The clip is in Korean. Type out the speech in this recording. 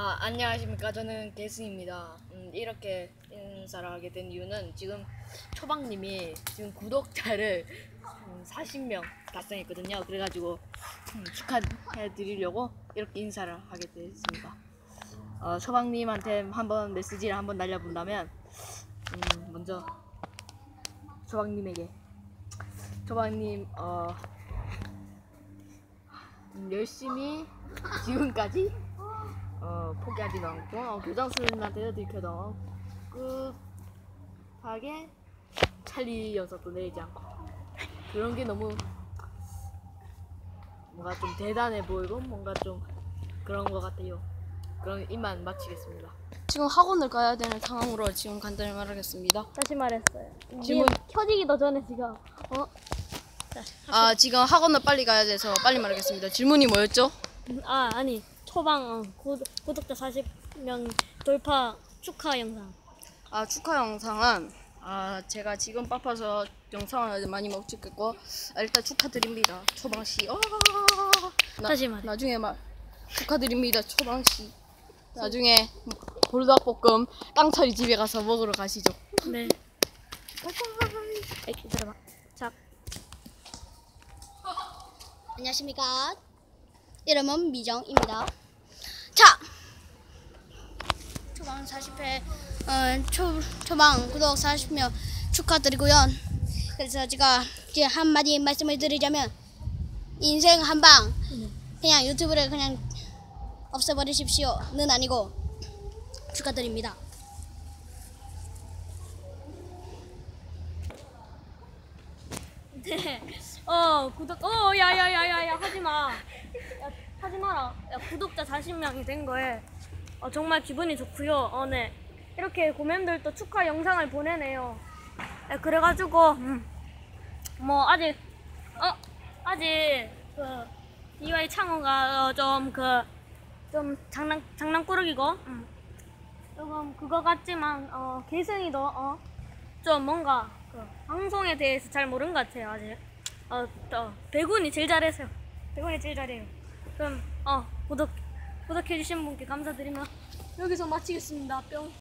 아, 안녕하십니까. 저는 개승입니다. 음, 이렇게 인사를 하게 된 이유는 지금 초방님이 지금 구독자를 음, 40명 달성했거든요. 그래가지고 음, 축하해 드리려고 이렇게 인사를 하게 됐습니다. 어, 초방님한테 한번 메시지를 한번 날려본다면 음, 먼저 초방님에게 초방님 어, 음, 열심히 지금까지 어, 포기하지 않고 어, 교장선생님한테 들켜도 끝하게 찰리 연습도 내리지 않고 그런 게 너무 뭔가 좀 대단해 보이고 뭔가 좀 그런 것 같아요. 그럼 이만 마치겠습니다. 지금 학원을 가야 되는 상황으로 지금 간단히 말하겠습니다. 다시 말했어요. 지금- 지금 켜지기도 전에 지금 어? 아 지금 학원을 빨리 가야 돼서 빨리 말하겠습니다. 질문이 뭐였죠? 아 아니 초방 어, 구, 구독자 40명 돌파 축하 영상. 아 축하 영상은 아 제가 지금 바빠서 영상을 많이 못 찍겠고 아, 일단 축하드립니다 초방 씨. 어, 나, 다시 말해. 나중에 말 축하드립니다 초방 씨. 나중에 불닭볶음 깡철이 집에 가서 먹으러 가시죠. 네. 에이, 기다려봐. 자, 안녕하십니까. 이름은 미정입니다. 자, 초방 40회, 어, 초, 초방 구독 40명 축하드리고요. 그래서 제가 이제 한마디 말씀을 드리자면, 인생 한방, 그냥 유튜브를 그냥 없애버리십시오.는 아니고, 축하드립니다. 네. 어 구독. 어 야야야야야 하지 마. 야, 하지 마라. 야 구독자 40명이 된 거에 어, 정말 기분이 좋고요. 어 네. 이렇게 고memb들도 축하 영상을 보내네요. 네, 그래가지고 음, 뭐 아직 어 아직 그 이와이 창호가 어, 좀그좀 장난 장난꾸러기고 음, 조금 그거 같지만 어 개승이도 어 좀 뭔가 그 방송에 대해서 잘 모르는 것 같아요 아직 어, 또 배군이 제일 잘해서요 배군이 제일 잘해요. 그럼 어 구독 구독해주신 분께 감사드리며 여기서 마치겠습니다. 뿅